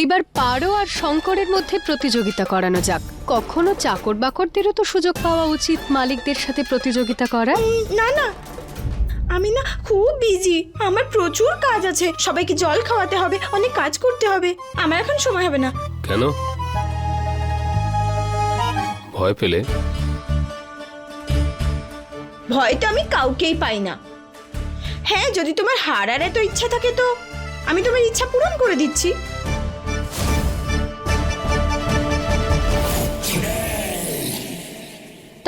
এইবার পারো আর শঙ্করের মধ্যে প্রতিযোগিতা করানো যাক। কখনো চাকর বাকরদেরও তো সুযোগ পাওয়া উচিত মালিকদের সাথে প্রতিযোগিতা করা না না। আমি না খুব বিজি আমার প্রচুর কাজ আছে। সবাইকে জল খাওয়াতে হবে অনেক কাজ করতে হবে। আমার এখন সময় হবে না। কেন? ভয় পেলে? ভয় তো আমি কাউকেই পাই না। হ্যাঁ যদি তোমার হারার এত ইচ্ছা থাকে তো আমি তোমার ইচ্ছা পূরণ করে দিচ্ছি।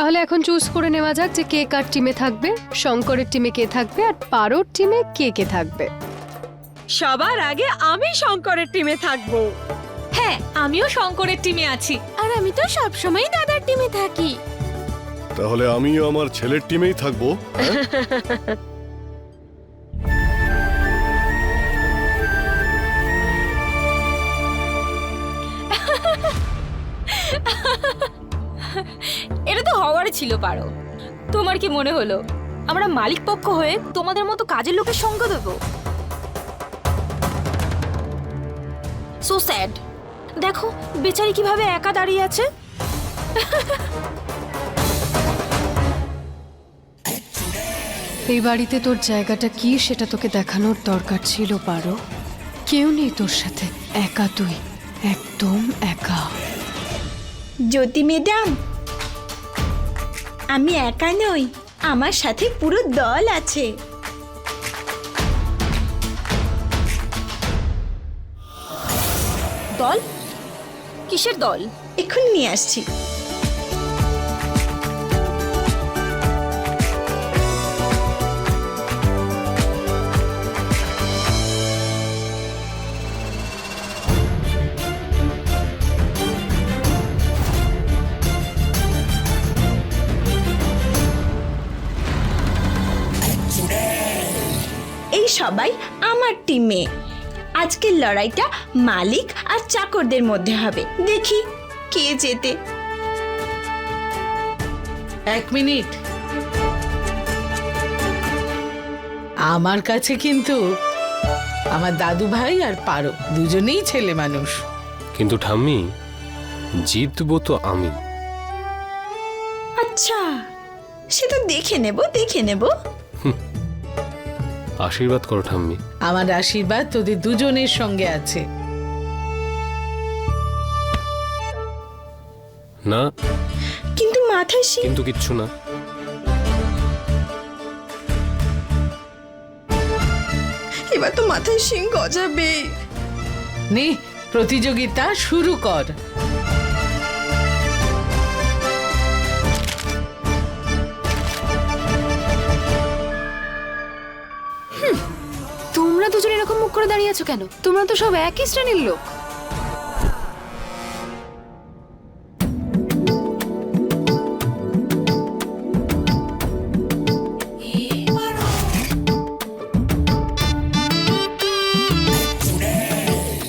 তাহলে এখন চুজ করে নেওয়া যাক যে কে কার টিমে থাকবে শঙ্করের টিমে কে থাকবে আর পারোর টিমে কে কে থাকবে। সবার আগে আমি শঙ্করের টিমে থাকব। হ্যাঁ আমিও শঙ্করের টিমে আছি। আর আমি তো সবসময় দাদার টিমে থাকি। তাহলে আমিও আমার ছেলের টিমেই থাকব এটা তো হওয়ারই ছিল পারো। তোমার কি মনে হলো? আমরা মালিক পক্ষ হয়ে তোমাদের মতো কাজের লোকের সঙ্গ দেব? সো স্যাড দেখো, বেচারি কীভাবে একা দাঁড়িয়ে আছে? এই বাড়িতে তোর জায়গাটা কি সেটা তোকে দেখানোর দরকার ছিল, পারো? কেউ নেই তোর সাথে। একা তুই। একদম একা। জ্যোতি ম্যাডাম আমি একা নই আমার সাথে পুরো দল আছে। দল? কিসের দল? এক্ষুনি নিয়ে আসছি। টিমে আজকের লড়াইটা মালিক আর চাকরদের মধ্যে হবে। দেখি কে জেতে। এক মিনিট। আমার কাছে কিন্তু আমার দাদু ভাই আর পারো দুজনেই ছেলে মানুষ। কিন্তু ঠাম্মি জিতবো তো আমি। আচ্ছা সে তো দেখে নেব দেখে নেব। আশীর্বাদ করো ঠাম্মি। আমার আশীর্বাদ তোদের দুজনের সঙ্গে আছে। না। কিন্তু মাথায় সে কিন্তু কিচ্ছু না। এবার তো মাথায় শিং গজাবে। নে প্রতিযোগিতা শুরু কর। করে দাঁড়িয়ে আছো কেন? তোমরা তো সব একই শ্রেণির লোক।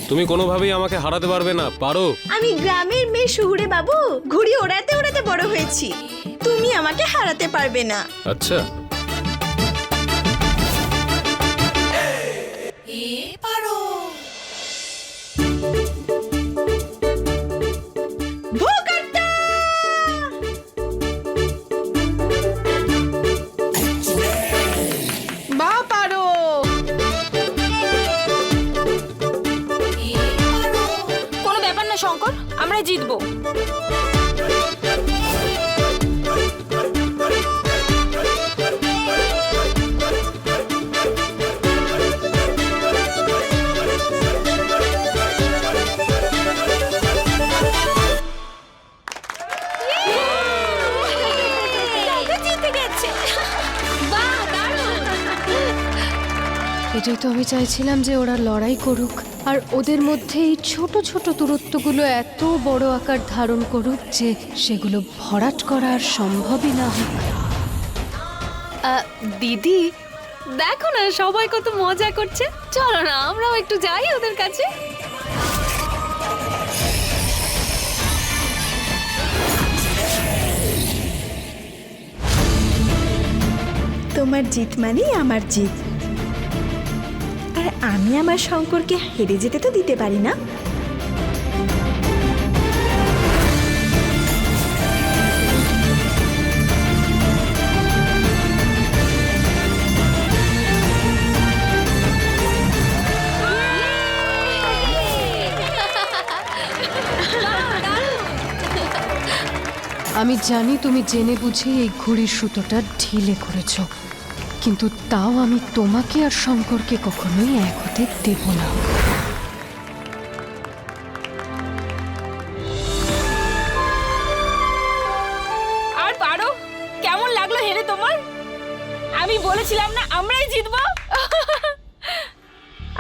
তুমি কোনোভাবেই আমাকে হারাতে পারবে না পারো। আমি গ্রামের মেয়ে শহুরে বাবু ঘুড়ি ওড়াতে ওড়াতে বড় হয়েছি। তুমি আমাকে হারাতে পারবে না। আচ্ছা। আমরা জিতবো। এটাই তো আমি চাইছিলাম যে ওরা লড়াই করুক। আর ওদের মধ্যে এই ছোট ছোট দূরত্বগুলো এত বড় আকার ধারণ করুক যে সেগুলো ভরাট করা আর সম্ভবই না হোক। দিদি দেখো না সবাই কত মজা করছে। চলো না আমরাও একটু যাই ওদের কাছে। তোমার জিত মানেই আমার জিত। আমি আমার শঙ্করকে হেরে যেতে তো দিতে পারি না। আমি জানি তুমি জেনে বুঝে এই ঘুড়ির সুতোটা ঢিলে করেছ। কিন্তু তাও আমি তোমাকে আর শঙ্করকে কখনোই এক হতে দেব না। আর পারো কেমন লাগল হেরে তোমার? আমি বলেছিলাম না আমরাই জিতবো।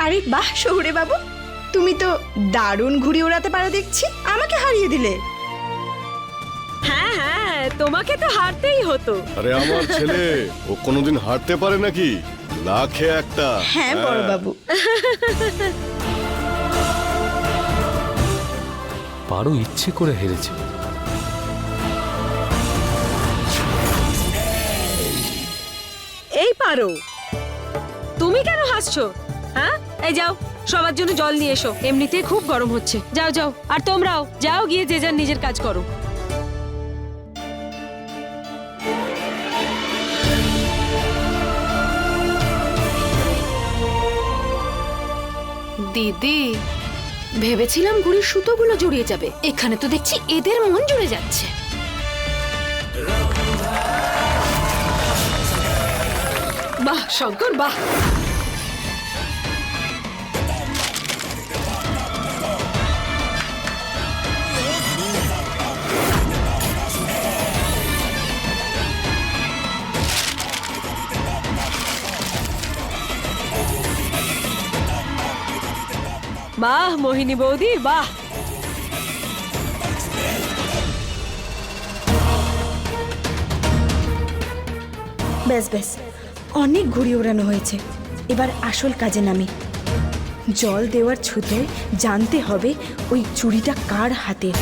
আরে বাহ শহুরে বাবু তুমি তো দারুণ ঘুড়ি ওড়াতে পারো দেখছি। আমাকে হারিয়ে দিলে। হ্যাঁ হ্যাঁ তোমাকে তো হারতেই হতো। আরে আমার ছেলে ও কোনোদিন হারতে পারে নাকি? লাখে একটা। হ্যাঁ বড় বাবু পারো ইচ্ছে করে হেরেছে। এই পারো। তুমি কেন হাসছো? হ্যাঁ? এই যাও সবার জন্য জল নিয়ে এসো। এমনিতেই খুব গরম হচ্ছে। যাও যাও আর তোমরাও যাও গিয়ে যে যার নিজের কাজ করো। দিদি। ভেবেছিলাম ঘুড়ির সুতোগুলো জড়িয়ে যাবে। এখানে তো দেখছি এদের মন জুড়ে যাচ্ছে। বাহ, শঙ্কর, বাহ। বাহ, মোহিনী বৌদি, বাহ। ব্যাস বেশ। অনেক ঘুড়ি ওড়ানো হয়েছে। এবার আসল কাজে নামি। জল দেওয়ার ছুতোয় জানতে হবে ওই চুড়িটা কার হাতের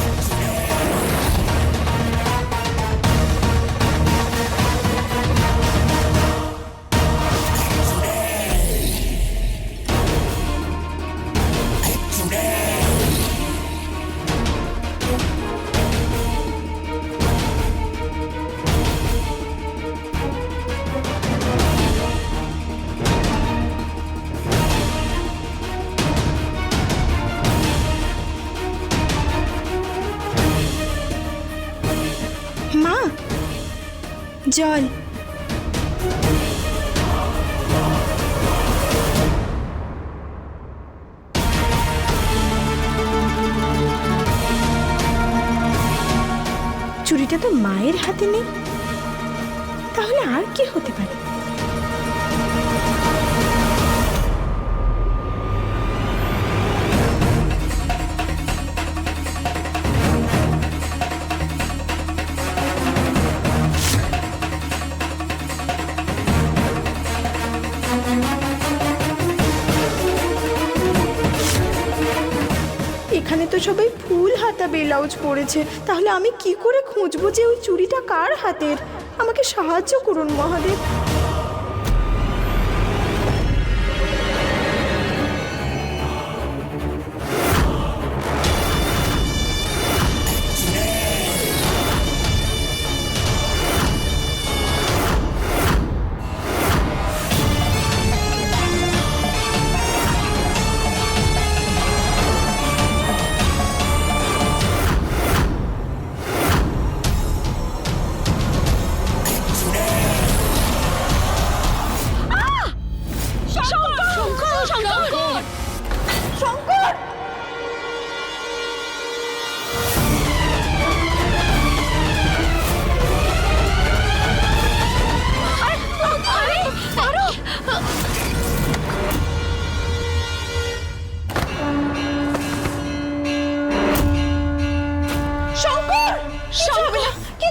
সবাই ফুল হাতা ব্লাউজ পরেছে। তাহলে আমি কি করে খুঁজবো যে ওই চুরিটা কার হাতের? আমাকে সাহায্য করুন মহাদেব।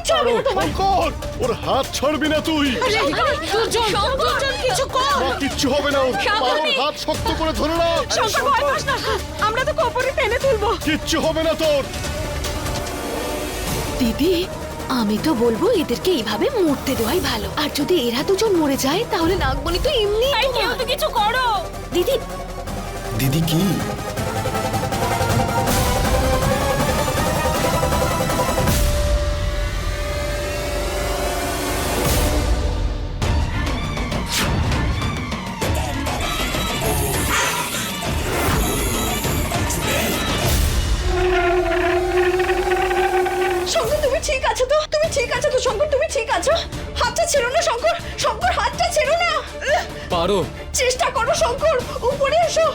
শঙ্কর ওর হাত ছাড়বি না তুই। কিছু কর। মা কিচ্ছু হবে না ওর হাত শক্ত করে ধরে রাখ। শঙ্কর ভয় পাস না। আমরা তো কপরে টেনে তুলবো। কিচ্ছু হবে না তোর। দিদি আমি তো বলব এদেরকে এইভাবে মরতে দেওয়াই ভালো। আর যদি এরা দুজন মরে যায় তাহলে নাগমণি তো এমনি কেউ কিছু করো। দিদি দিদি কি? ছেড়ো না শঙ্কর! শঙ্কর হাতটা ছেড়ো না! পারো। চেষ্টা করো শঙ্কর! উপরে এসো!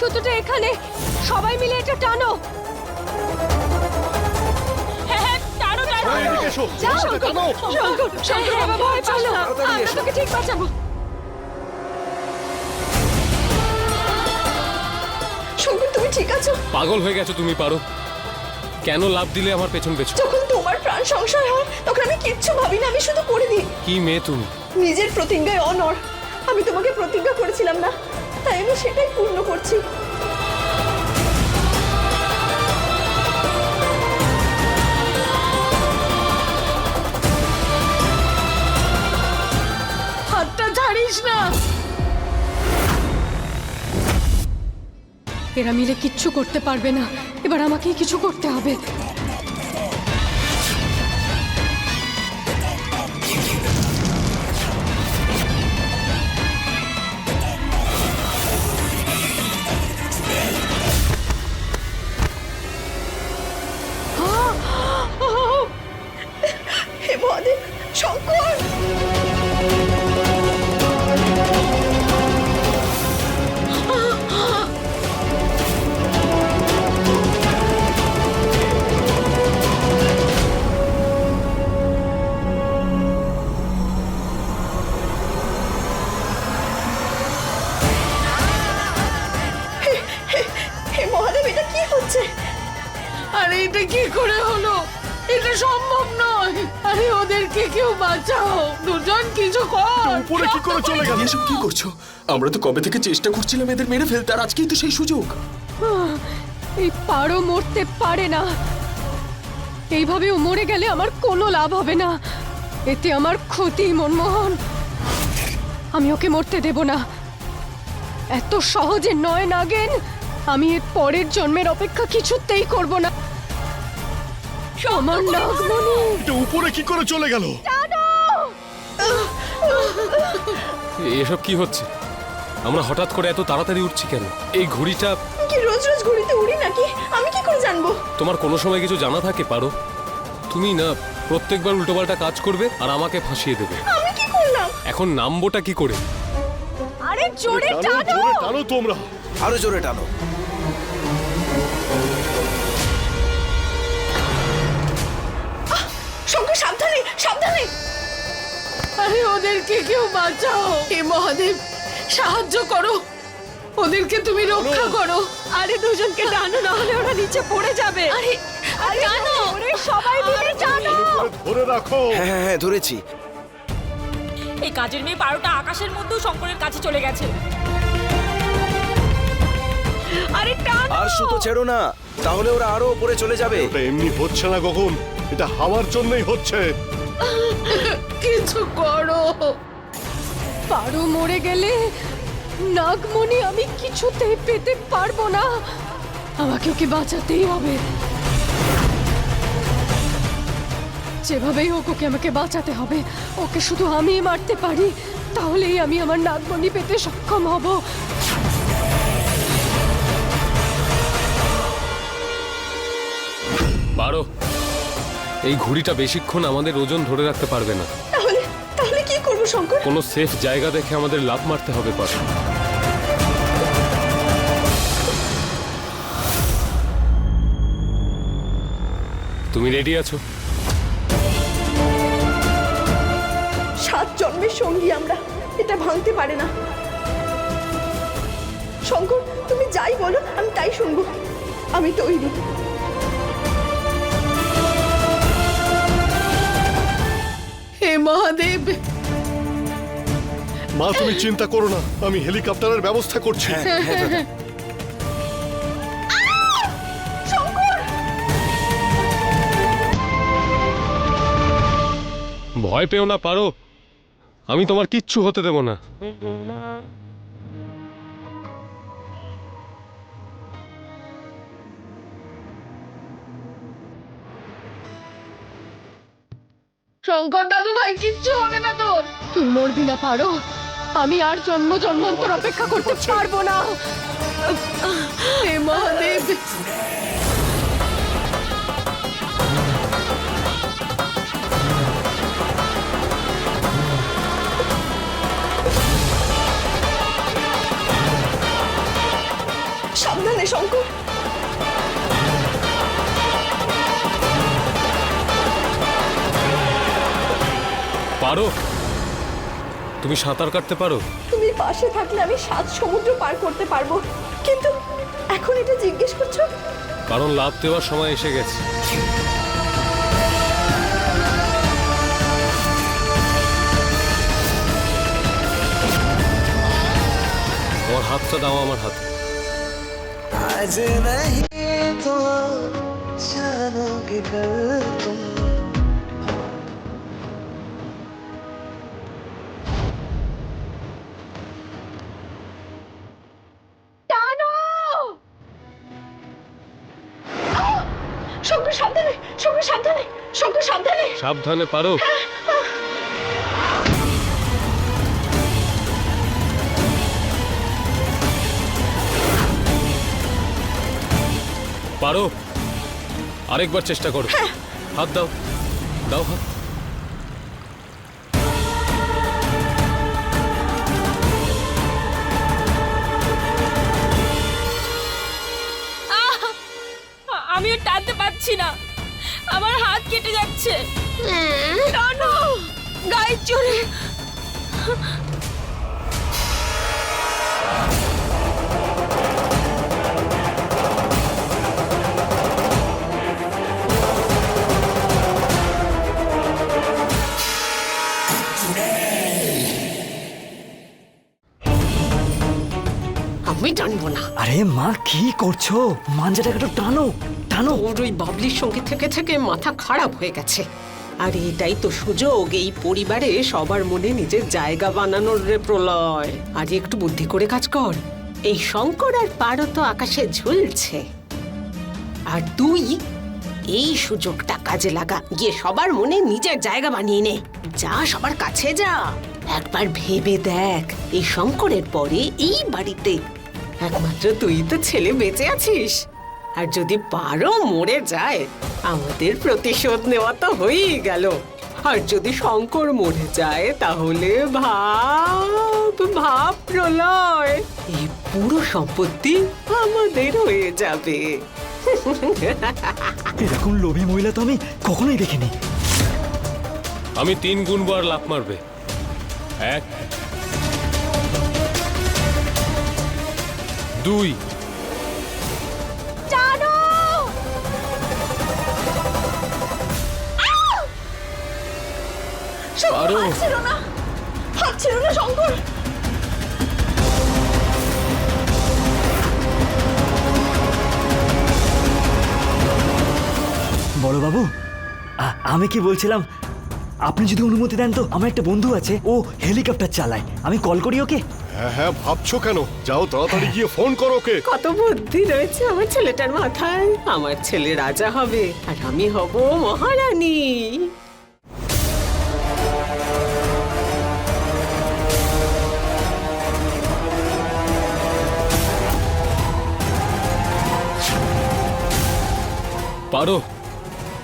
সুতোটা এখানে? সবাই মিলে এটা টানো। হ্যাঁ, এদিকে এসো। যাও শঙ্কর। শঙ্কর বাবা ভয় পেল আমরা তোকে ঠিক বাঁচাবো। শঙ্কর তুমি ঠিক আছো? পাগল হয়ে গেছো তুমি পারো। কেন লাভ দিলে আমার পেছন পেছন? যখন তোমার প্রাণ সংশয় হয় তখন আমি কিচ্ছু ভাবি না আমি শুধু করে দিই। কি মেয়ে তুমি? নিজের প্রতিজ্ঞায় অনর আমি তোমাকে প্রতিজ্ঞা করেছিলাম না। আমি সেটাই পূর্ণ করছি। হাতটা ছাড়িস না। এরা মিলে কিচ্ছু করতে পারবে না। এবার আমাকেই কিছু করতে হবে। উপরে কি করে চলে গেল? এসব কি করছ? আমরা তো কবে থেকে চেষ্টা করছিলাম এদের মেরে ফেলতে আর আজকেই তো সেই সুযোগ। এই পারো মরতে পারে না। এইভাবে ও মরে গেলে আমার কোনো লাভ হবে না। এতে আমার ক্ষতি মনমোহন। আমি ওকে মরতে দেব না। এত সহজে নয় নাগেন। আমি এর পরের জন্মের অপেক্ষা কিছুতেই করব না। আমার নাগমণি। এটা উপরে কি করে চলে গেল? এসব কি হচ্ছে? আমরা হঠাৎ করে এত তাড়াতাড়ি উঠছি কেন? এই ঘড়িটা কি রোজ রোজ ঘুরিতে উড়ি নাকি? আমি কি করে জানব? তোমার কোনো সময় কিছু জানা থাকে পারো? তুমি না প্রত্যেকবার উল্টোপাল্টা কাজ করবে আর আমাকে ফাঁসিয়ে দেবে। আমি কি করলাম? এখন নামবোটা কি করে? আরে জোরে টানো! টানো টানো তোমরা। আরও জোরে টানো। শঙ্কর সাবধানে সাবধানে! আরে ওদেরকে কেউ বাঁচাও। হে মহাদেব সাহায্য করো। ওদেরকে তুমি রক্ষা করো। আরে দুজনকে টানো না হলে ওরা নিচে পড়ে যাবে। আরে আরে টানো। সবাই মিলে টানো। ধরে রাখো। হ্যাঁ হ্যাঁ হ্যাঁ ধরেছি। এই কাজের মেয়ে বারোটা আকাশের মধ্যেও শঙ্করের কাছে চলে গেছে। আরে টানো। আর সুতো ছেড়ো না তাহলে ওরা আরও উপরে চলে যাবে। ওটা এমনি হচ্ছে না কখন এটা হাওয়ার জন্যই হচ্ছে। কিছু করো। পারো মরে গেলে, নাগমণি, আমি কিছুতেই পেতে পারব না। আমাকে ওকে বাঁচাতেই হবে। যেভাবেই হোক ওকে আমাকে বাঁচাতে হবে। ওকে শুধু আমিই মারতে পারি। তাহলেই আমি আমার নাগমণি পেতে সক্ষম হব। পারো। এই ঘুড়িটা বেশিক্ষণ আমাদের ওজন ধরে রাখতে পারবে না। করব শঙ্কর কোনো সেফ জায়গা দেখে আমাদের লাভ মারতে হবে পারো। তুমি রেডি আছো? সাত জন্মের সঙ্গী আমরা এটা ভাঙতে পারে না। শঙ্কর তুমি যাই বলো আমি তাই শুনব। আমি তৈরি। হে মহাদেব! মা তুমি চিন্তা করো না আমি হেলিকপ্টারের ব্যবস্থা করছি। ভয় পেও না পারো। আমি তোমার কিচ্ছু হতে দেব না। শঙ্কর দাদু ভাই কিচ্ছু হবে না তোর। তুই মরবি না পারো। আমি আর জন্ম জন্মান্তর অপেক্ষা করতে পারব না। হে মহাদেব। সাবধানে শঙ্কর পারো। তুমি সাঁতার কাটতে পারো তুমি পাশে থাকলে আমি সাত সমুদ্র পার করতে পারবো কিন্তু এখন এটা জিজ্ঞেস করছো কারণ লাভ দেওয়ার সময় এসে গেছে আমার হাতটা দাও আমার হাতে आज नहीं तो जानोगे कल तुम সাবধানে পারো। পারো। আরেকবার চেষ্টা করো। হাত দাও। দাও হাত। আমি টানতে পারছি না। আমার হাত কেটে যাচ্ছে। টানো গায়ে চড়ে আমি টানবো না। আরে মা কি করছ? মাঞ্জাটাকে একটু টানো। টানো ওর ওই বাবলির সঙ্গে থেকে থেকে মাথা খারাপ হয়ে গেছে। আর এটাই তো সুযোগ, এই পরিবারে সবার মনে নিজের জায়গা বানানোর রে প্রলয়। আজ একটু বুদ্ধি করে কাজ কর। এই শঙ্কর আর পারো তো আকাশে ঝুলছে। আর তুই এই সুযোগটা কাজে লাগা, গিয়ে সবার মনে নিজের জায়গা বানিয়ে নে। যা, সবার কাছে যা। একবার ভেবে দেখ, এই শঙ্করের পরে এই বাড়িতে। একমাত্র তুই তো ছেলে বেঁচে আছিস। আর যদি পারো মরে যায় আমাদের প্রতিশোধ নেওয়া তো হয়েই গেল। আর যদি শঙ্কর মরে যায় তাহলে ভাব ভাব প্রলয়। এই পুরো সম্পত্তি আমাদের হয়ে যাবে। এরকম লোভী মহিলা তো আমি কখনোই দেখিনি। আমি তিন গুণবার লাফ মারবে। এক দুই আরও। হাত ছিল না শঙ্কর বড়বাবু আ- আমি কি বলছিলাম? আপনি যদি অনুমতি দেন তো আমার একটা বন্ধু আছে ও হেলিকপ্টার চালায়। আমি কল করি ওকে? হ্যাঁ হ্যাঁ ভাবছ কেন? যাও তাড়াতাড়ি গিয়ে ফোন করো ওকে। কত বুদ্ধি রয়েছে আমার ছেলেটার মাথায়। আমার ছেলে রাজা হবে আর আমি হব মহারানী। পারো।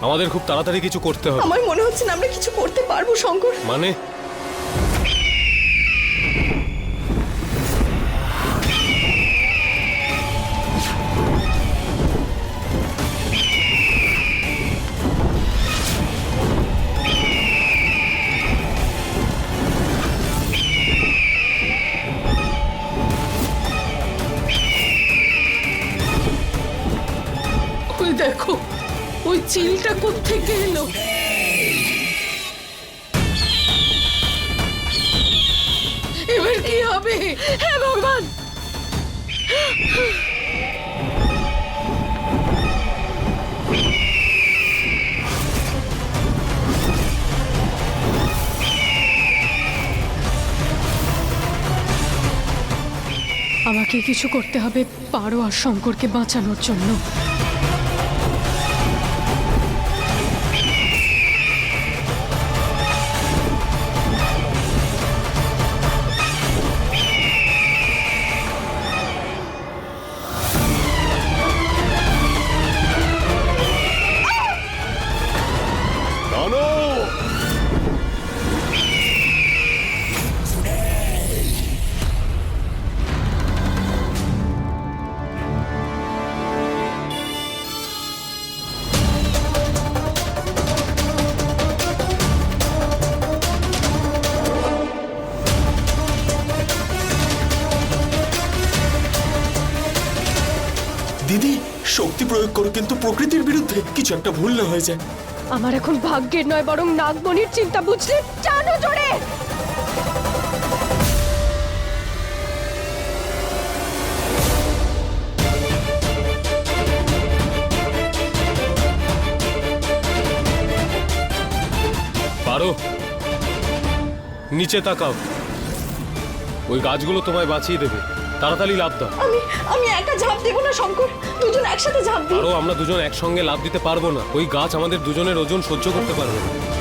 আমাদের খুব তাড়াতাড়ি কিছু করতে হবে। আমার মনে হচ্ছে না আমরা কিছু করতে পারব শঙ্কর। মানে? দেখো ওই চিলটা থেকে এলো? এবার কি হবে? হে ভগবান! আমাকে কিছু করতে হবে পারো আর শঙ্করকে বাঁচানোর জন্য। কিছু একটা ভুল না হয়ে যায়। আমার এখন ভাগ্যের নয় বরং নাগমণির চিন্তা বুঝলে? জানো জোরে! পারো। নিচে তাকাও। ওই গাছগুলো তোমায় বাঁচিয়ে দেবে। তাড়াতাড়ি লাভ দাও। আমি আমি একা ঝাঁপ দেবো না শঙ্কর। দুজন একসাথে ঝাঁপ দিই। আরও আমরা দুজন একসঙ্গে লাভ দিতে পারব না। ওই গাছ আমাদের দুজনের ওজন সহ্য করতে পারবে না।